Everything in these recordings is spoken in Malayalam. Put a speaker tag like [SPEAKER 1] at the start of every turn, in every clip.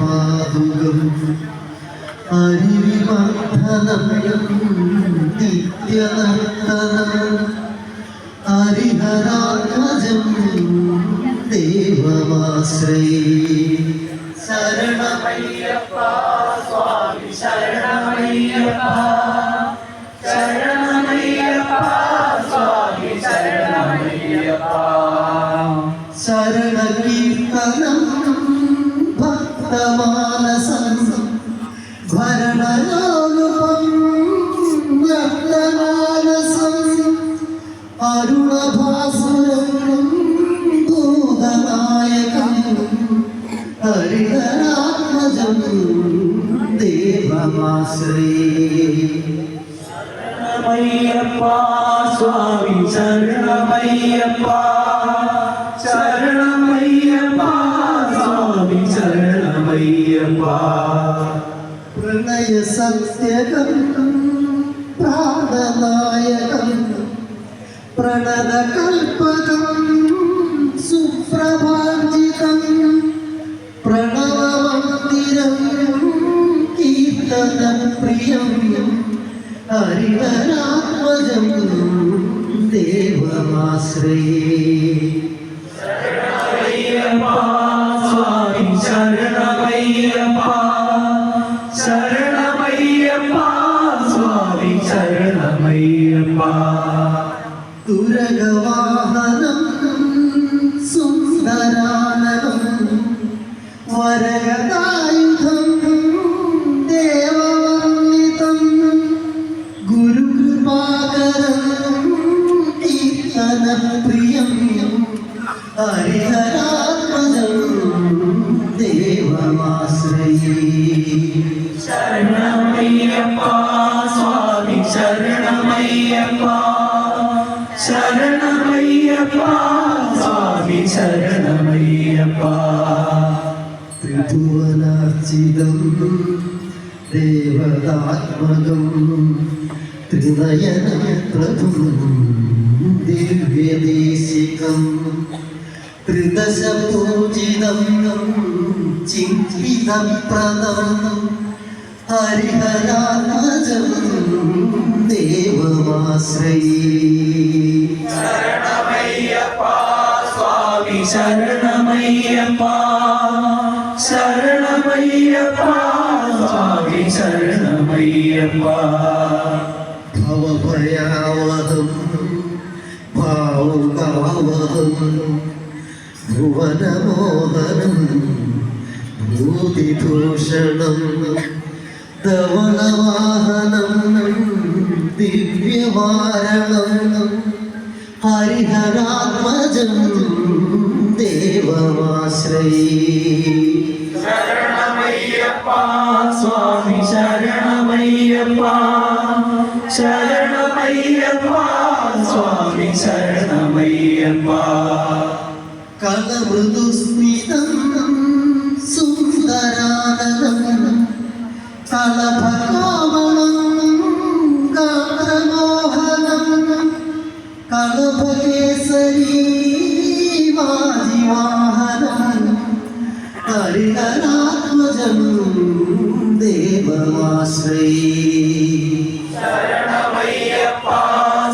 [SPEAKER 1] പാതുകം അരിവിമർദ്ദനം നിത്യനർത്തനം. ഹരിഹരാത്മജം ദേവമാശ്രയേ. ശരണമയ്യപ്പ. ഹരിഹരാത്മജം ദേവമാശ്രയേ.
[SPEAKER 2] ശരണമയ്യപ്പ സ്വാമി ശരണമയ്യപ്പ ശരണമയ്യപ്പ സ്വാമി ശരണമയ്യപ്പ.
[SPEAKER 1] പ്രണയ സത്യകം പ്രാണനായകം പ്രണതകൽപകം സുപ്രഭാജിതം പ്രണവമന്ദിരം കീർത്തനപ്രിയം ഹരിഹരാത്മജം ദേവമാശ്രയേ
[SPEAKER 2] സ്വാമി ശരണമയ്യപ്പ ശരണമയ്യപ്പ സ്വാമി ശരണമയ്യപ്പ
[SPEAKER 1] തുരകവാഹനം സുന്ദരാനനം വരഗതായുധം ദേവവന്ദിതം ഗുരുകൃപാകരം കീർത്തനപ്രിയം ഹരിഹരാത്മജം ദേവമാശ്രയേ
[SPEAKER 2] ശരണമയ്യപ്പ സ്വാമി ശരണമയ്യപ്പ. ശരണമയ്യപ്പ സ്വാമി ശരണമയ്യപ്പ.
[SPEAKER 1] ത്രിഭുവനാർച്ചിതം ദേവതാത്മകം ത്രിനയനപ്രഭും ദിവ്യദേശികം ത്രിദശപൂജിതം ചിന്തിതപ്രദം ഹരിഹരാത്മജം ദേവമാശ്രയേ.
[SPEAKER 2] ശരണമയ്യപ്പ. ശരണമയ്യപ്പ സ്വാമി ശരണമയ്യപ്പ.
[SPEAKER 1] ഭവഭയാവഹം ഭാവുകാവഹം ഭുവനമോഹനം ഭൂതിഭൂഷണം ധവളവാഹനം ദിവ്യവാരണം ഹരിഹരാത്മജം ദേവമാശ്രയേ.
[SPEAKER 2] സ്വാമി ശരണമയ്യപ്പ. ശരണമയ്യപ്പ സ്വാമി ശരണമയ്യപ്പ.
[SPEAKER 1] കളമൃദുസ്മിതം സുന്ദരാനനം കളഭകോമളം ഹരിഹരാത്മജം ദേവമാശ്രയേ
[SPEAKER 2] ശരണമയ്യപ്പ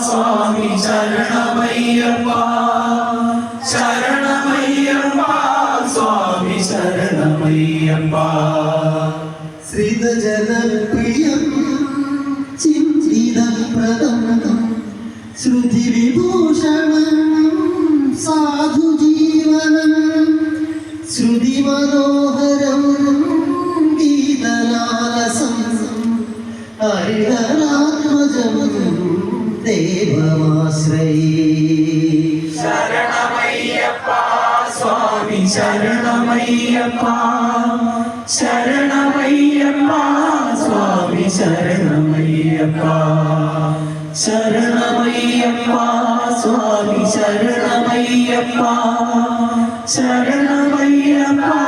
[SPEAKER 2] സ്വാമി ശരണമയ്യപ്പ ശരണമയ്യപ്പ സ്വാമി ശരണമയ്യപ്പ
[SPEAKER 1] ശ്രിതജനപ്രിയം ചിന്തിതപ്രദം ശ്രുതിവിഭൂഷണം സാധുജീവനം ശ്രുതിമനോഹരം ഹരിഹരാത്മജം ദേവമാശ്രയേ
[SPEAKER 2] ശരണമയ്യപ്പ സ്വാമി ശരണമയ്യപ്പ ശരണമയ്യപ്പ സ്വാമി ശരണമയ്യപ്പ ശരണമയ്യപ്പ സ്വാമി ശരണമയ്യപ്പ ശരണമയ്യപ്പ.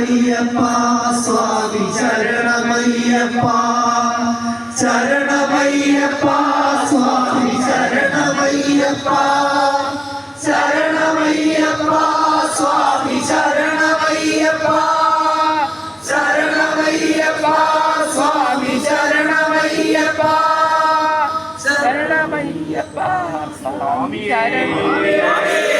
[SPEAKER 2] ശരണമയ്യപ്പ സ്വാമി ചരണമയ്യപ്പ
[SPEAKER 1] ചരണമയ്യപ്പ സ്വാമി ചരണമയ്യപ്പ ചരണമയ്യപ്പ സ്വാമി ചരണമയ്യപ്പ ചരണമയ്യപ്പ
[SPEAKER 2] സ്വാമി ചരണമയ്യപ്പ ചരണമയ്യപ്പ സ്വാമി ചരണമയ്യപ്പ